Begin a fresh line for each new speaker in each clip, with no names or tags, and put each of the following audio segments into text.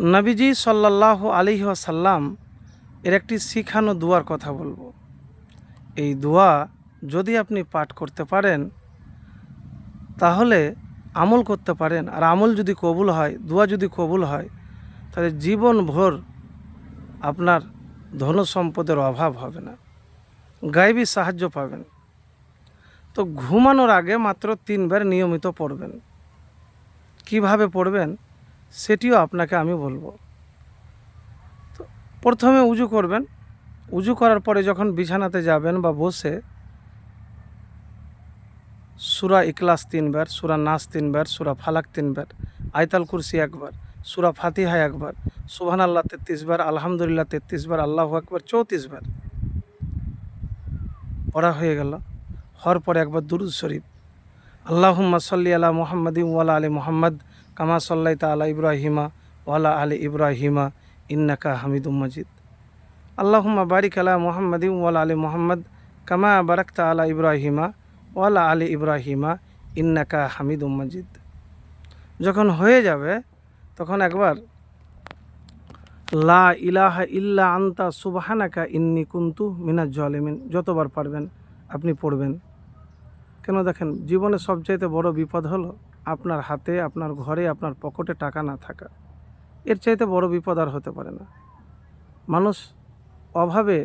নবীজি সাল্লাহ আলিহ সাল্লাম এর একটি শিখানো দুয়ার কথা বলব। এই দোয়া যদি আপনি পাঠ করতে পারেন, তাহলে আমল করতে পারেন। আর আমল যদি কবুল হয়, দোয়া যদি কবুল হয়, তাহলে জীবন ভোর আপনার ধন সম্পদের অভাব হবে না। গায়েবী সাহায্য পাবেন। তো ঘুমানোর আগে মাত্র তিনবার নিয়মিত পড়বেন। কীভাবে পড়বেন? সেটিও আপনাকে আমি বলব। তো প্রথমে উজু করবেন। উজু করার পরে যখন বিছানাতে যাবেন বা বসে, সুরা ইকলাস তিনবার, সুরা নাস তিনবার, সুরা ফালাক তিনবার, আয়তাল কুরসি একবার, সুরা ফাতিহা একবার সুবহান আল্লাহ তেত্রিশ বার, আলহামদুলিল্লাহ তেত্রিশ বার, আল্লাহ একবার চৌত্রিশ বার। পড়া হয়ে গেল। হওয়ার পরে একবার দুরুদ শরীফ। আল্লাহুম্মা সাল্লি আলা মুহাম্মাদিন ওয়ালা আলী মুহাম্মদ কামা সাল্লাইতা আলা ইব্রাহিমা ওয়ালা আলী ইব্রাহিমা ইন্নাকা হামিদুম মজিদ। আল্লাহুম্মা বারিক আলা মুহাম্মাদিন ওয়ালা আলী মোহাম্মদ কামা বারাকতা আলা ইব্রাহিমা ওয়ালা আলী ইব্রাহিমা ইন্নাকা হামিদুম মজিদ। যখন হয়ে যাবে, তখন একবার, লা ইলাহা ইল্লা আন্তা সুবহানাকা ইন্নি কুন্তু মিনাজ জলিমিন, যতবার পারবেন আপনি পড়বেন। কেন দেখেন, জীবনে সবচাইতে বড় বিপদ হলো আপনার হাতে, আপনার ঘরে, আপনার পকেটে টাকা না থাকা। এর চাইতে বড় বিপদ আর হতে পারে না। মানুষ অভাবে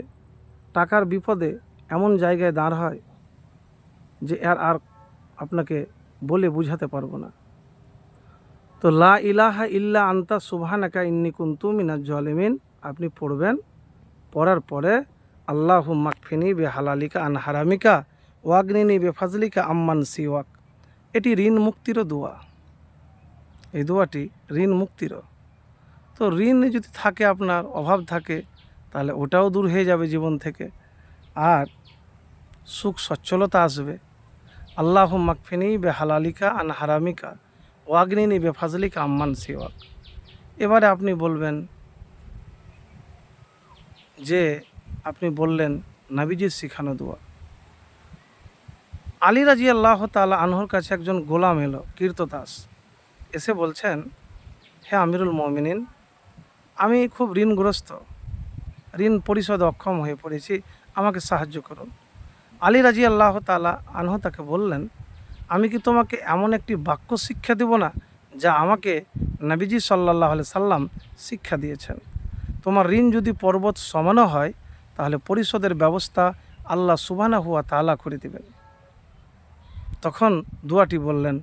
টাকার বিপদে এমন জায়গায় দাঁড় হয় যে আর আর আপনাকে বলে বুঝাতে পারব না। তো লা ইলাহা ইল্লা আন্তা সুবহানাকা ইন্নি কুন্তু মিনাজ জলিমিন। আপনি পড়বেন, পড়ার পরে আল্লাহু মাকফিনি বে হালালিকা আন হারামিকা ওয়াগনিনি বে ফাজলিকা আম্মান সিওয়াক। এটি ঋণ মুক্তিরও দোয়া। এই দোয়াটি ঋণ মুক্তিরও। তো ঋণ যদি থাকে আপনার, অভাব থাকে, তাহলে ওটাও দূর হয়ে যাবে জীবন থেকে। আর সুখ, সচ্ছলতা আসবে। আল্লাহ মাকফিনি বে হালালিকা আন হারামিকা ওয়াগনিনি বে ফাজলিকা আম্মান সিওয়াক। এবারে আপনি বলবেন যে, আপনি বললেন, নাবিজির শিখানো দোয়া। আলী রাজি আল্লাহ তালা আনহর কাছে একজন গোলাম এলো, কীর্তদাস। এসে বলছেন, হে আমিরুল মমিনিন, আমি খুব ঋণগ্রস্ত, ঋণ পরিশোধ অক্ষম হয়ে পড়েছি, আমাকে সাহায্য করুন। আলী রাজি আল্লাহ তালা আনহ তাকে বললেন, আমি কি তোমাকে এমন একটি বাক্য শিক্ষা দেব না, যা আমাকে নবীজি সাল্লাহ আলি সাল্লাম শিক্ষা দিয়েছেন? তোমার ঋণ যদি পর্বত সমানও হয়, তাহলে পরিশোধের ব্যবস্থা আল্লাহ সুবানা হুয়া তালা করে দেবেন। তখন দুয়াটি বললেন,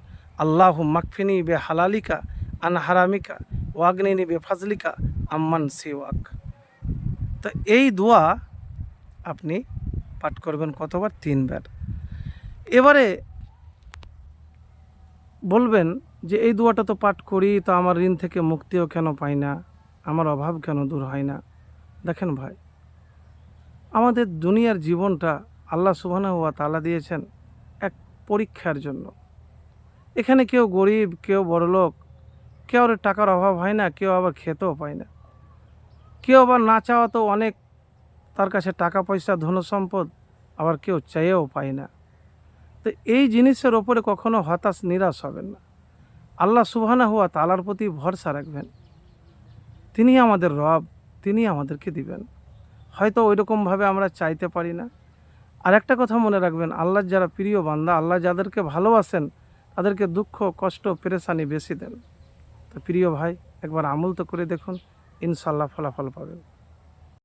আল্লাহ মাকফিনি বে হালালিকা আন হারামিকা ওয়াগনিনি বে ফাজলিকা আম্মান সিওয়াক। তো এই দোয়া আপনি পাঠ করবেন কতবার? তিনবার। এবারে বলবেন যে, এই দোয়াটা তো পাঠ করি, তো আমার ঋণ থেকে মুক্তিও কেন পাই না? আমার অভাব কেন দূর হয় না? দেখেন ভাই, আমাদের দুনিয়ার জীবনটা আল্লাহ সুবাহ হুয়া তালা দিয়েছেন। পরীক্ষার জন্য। এখানে কেউ গরিব, কেউ বড়লোক, কেউ টাকার অভাব হয় না, কেউ আবার খেতেও পায় না। কেউ আবার না চাওয়া তো অনেক, তার কাছে টাকা, পয়সা ধন সম্পদ আবার কেউ চাইয়েও পায় না। তো এই জিনিসের ওপরে কখনো হতাশ, নিরাশ হবেন না। আল্লাহ সুবহানা হুয়া তালার প্রতি ভরসা রাখবেন। তিনি আমাদের রব তিনি আমাদেরকে দিবেন। হয়তো ওই রকমভাবে আমরা চাইতে পারি না। আর একটা কথা মনে রাখবেন আল্লাহ যারা প্রিয় বান্দা, আল্লাহ যাদেরকে ভালোবাসেন, তাদেরকে দুঃখ, কষ্ট, পেরেশানি বেশি দেন। তো প্রিয় ভাই, একবার আমল তো করে দেখুন ইনশাল্লাহ ফলাফল পাবেন।